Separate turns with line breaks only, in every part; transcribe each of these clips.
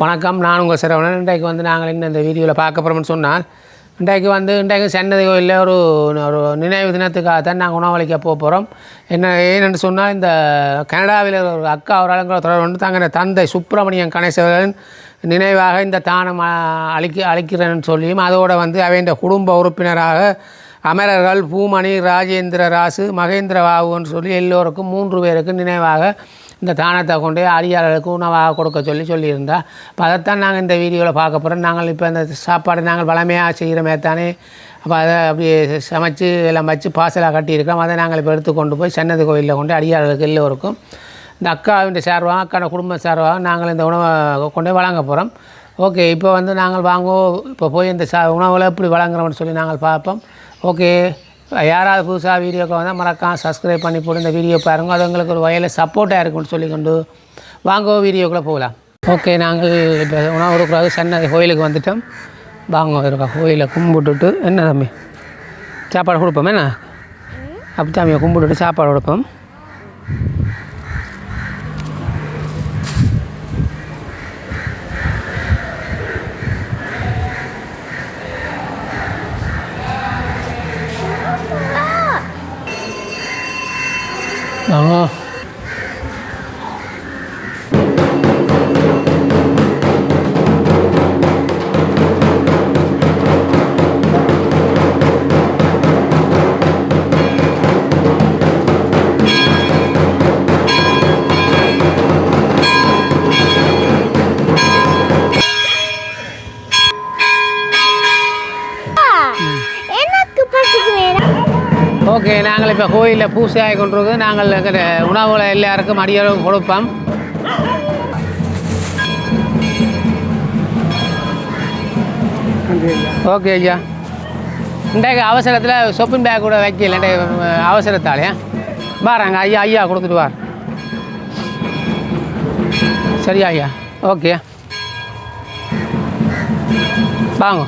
வணக்கம். நான் உங்கள் சிறவனன். இன்றைக்கு வந்து நாங்கள் இன்னும் இந்த வீடியோவில் பார்க்க போகிறோம்னு சொன்னால் இன்றைக்கு வந்து இன்றைக்கு சென்னதி கோயிலில் ஒரு ஒரு நினைவு தினத்துக்காக தான் நாங்கள் உணவளிக்க போக போகிறோம் என்ன ஏன்னு சொன்னால் இந்த கனடாவில் ஒரு அக்கா ஒரு ஆளுங்கிற தொடர்பு வந்து தங்கள் தந்தை சுப்பிரமணியன் கணேசவரன் நினைவாக இந்த தானம் அழிக்க அளிக்க அளிக்கிறேன்னு சொல்லியும் அதோடு வந்து அவையின் குடும்ப உறுப்பினராக அமரர்கள் பூமணி ராஜேந்திர ராசு மகேந்திர வாவுன்னு சொல்லி எல்லோருக்கும் மூன்று பேருக்கு நினைவாக இந்த தானத்தை கொண்டு அரியாளர்களுக்கு அடியாளர்களுக்கு உணவாக கொடுக்க சொல்லி சொல்லியிருந்தா. அப்போ அதைத்தான் நாங்கள் இந்த வீடியோவில் பார்க்க போகிறோம் நாங்கள் இப்போ இந்த சாப்பாடு நாங்கள் வளமையாக செய்கிறோமே தானே. அப்போ அதை அப்படியே சமைச்சு எல்லாம் வச்சு பாசலாக கட்டியிருக்கோம் அதை நாங்கள் இப்போ எடுத்து கொண்டு போய் சன்னதி கோயிலில் கொண்டு அடியாளர்களுக்கு எல்லோருக்கும் இந்த அக்காவின் சார்பாக அக்கான குடும்ப சார்பாக நாங்கள் இந்த உணவை கொண்டு வழங்க போகிறோம் ஓகே இப்போ வந்து நாங்கள் வாங்குவோம். இப்போ போய் இந்த சா உணவில் எப்படி வழங்குறோம்னு சொல்லி நாங்கள் பார்ப்போம். ஓகே. யாராவது புதுசாக வீடியோக்கு வந்தால் மறக்காம சப்ஸ்கிரைப் பண்ணி போட்டு இந்த வீடியோ பாருங்கள் அது உங்களுக்கு ஒரு வயலில் சப்போர்ட்டாக இருக்கும்னு சொல்லி கொண்டு வாங்க வீடியோக்குள்ளே போகலாம். ஓகே நாங்கள் இப்போ உணவு கொடுக்குறது சன்னதி கோயிலுக்கு வந்துட்டோம். வாங்க இருக்கா கோயிலை கும்பிட்டுட்டு என்ன தம்பி? சாப்பாடு கொடுப்போம் என்ன? அப்படி சாமியை கும்பிட்டுட்டு சாப்பாடு கொடுப்போம். வாங்க
எனக்கு
இப்போ கோயிலில் பூசை ஆகி கொண்டிருக்கு நாங்கள் எங்கள் உணவுகளை எல்லாருக்கும் அடியளவு கொடுப்போம். ஓகே ஐயா. இன்றைக்கு அவசரத்தில் சொப்பின் பேக் கூட வைக்கல. இன்றைக்கு அவசரத்தாலையா பாருங்க ஐயா ஐயா கொடுத்துட்டு வார். சரியா ஐயா? ஓகே. வாங்க.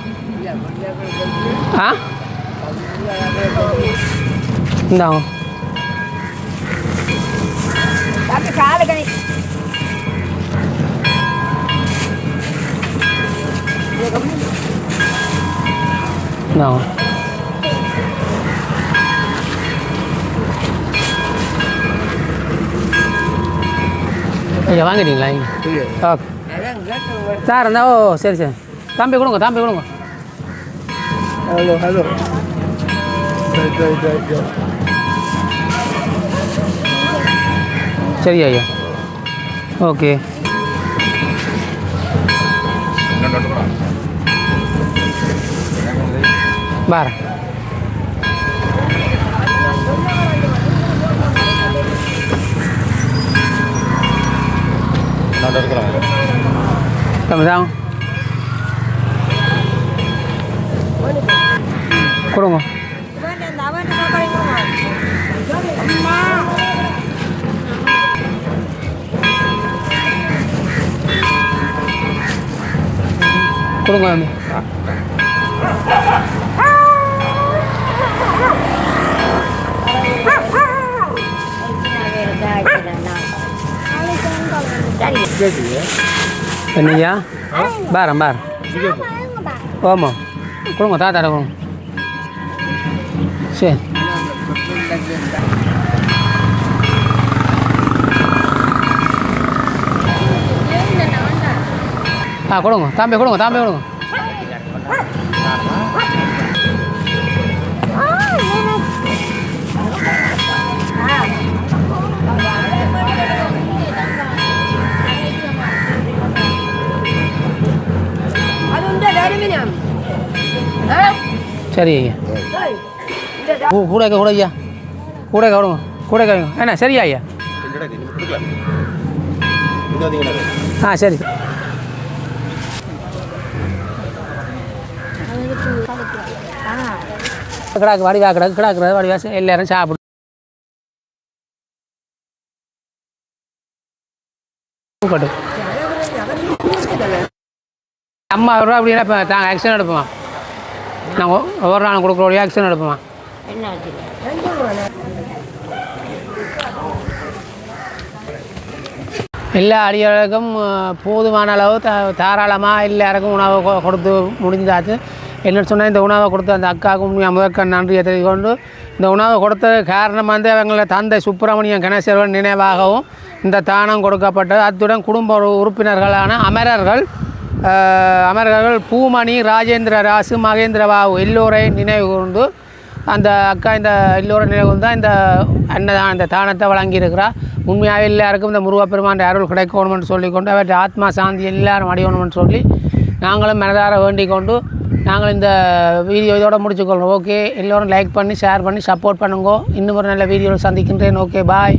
ஆ? இந்தாங்க இந்தாங்க ஐயா வாங்கிட்டீங்களா இங்க ஓகே சார் இருந்தா ஓ சரி சரி தம்பி கொடுங்க தம்பி கொடுங்க
Halo, halo. Baik, baik, baik, baik.
சரி ஐயா ஓகே பாரு தம்பி தான் கொடுங்க கொடுங்க தம்பி என்னய்யா பாரம் பார் ஓமா கொடுங்க தாத்தாட கொடுங்க சரி ஆ கொடுங்க தாம்பி கொடுங்க தாம்பி கொடுங்க சரி ஐயா கூட கூட ஐயா கூட கொடுங்க கூட கொடுங்க என்ன சரியா ஐயா ஆ சரி கிடாக்கு வடிவா கிடக்கு கிடாக்குறது வடிவா எல்லாரும் சாப்பிடு. அம்மா ரூபா அப்படின்னா இப்போ தாங்க ஆக்ஷன் எடுப்போமா? நான் ஒவ்வொரு நாள் கொடுக்குற ஆக்ஷன் எடுப்போம்? எல்லா அடியாளுக்கும் போதுமான அளவு த தாராளமாக எல்லாருக்கும் உணவு கொடுத்து முடிஞ்சாச்சு என்ன சொன்னால் இந்த உணவை கொடுத்த அந்த அக்காவுக்கு உண்மையாக முதற்க நன்றியை தெரிவிக்கொண்டு இந்த உணவை கொடுத்த காரணம் வந்து அவங்கள தந்தை சுப்பிரமணியம் கணேசர்வன் நினைவாகவும் இந்த தானம் கொடுக்கப்பட்டது. அத்துடன் குடும்ப உறுப்பினர்களான அமரர்கள் அமரர்கள் பூமணி ராஜேந்திர ராசு மகேந்திர பாபு எல்லோரை நினைவு கூர்ந்து அந்த அக்கா இந்த எல்லோரும் நினைவு தான் இந்த அன்னதான் இந்த தானத்தை வழங்கியிருக்கிறார் உண்மையாக எல்லாருக்கும் இந்த முருகப்பெருமான் அருள் கிடைக்கணும்னு சொல்லிக்கொண்டு அவற்றை ஆத்மா சாந்தி எல்லாரும் அடையணும்னு சொல்லி நாங்களும் மனதார வேண்டிக் கொண்டு நாங்கள் இந்த வீடியோ இதோட முடிச்சுக்கொள்கிறோம். ஓகே எல்லோரும் லைக் பண்ணி ஷேர் பண்ணி சப்போர்ட் பண்ணுங்க. இன்னும் ஒரு நல்ல வீடியோவில் சந்திக்கின்றேன். Okay bye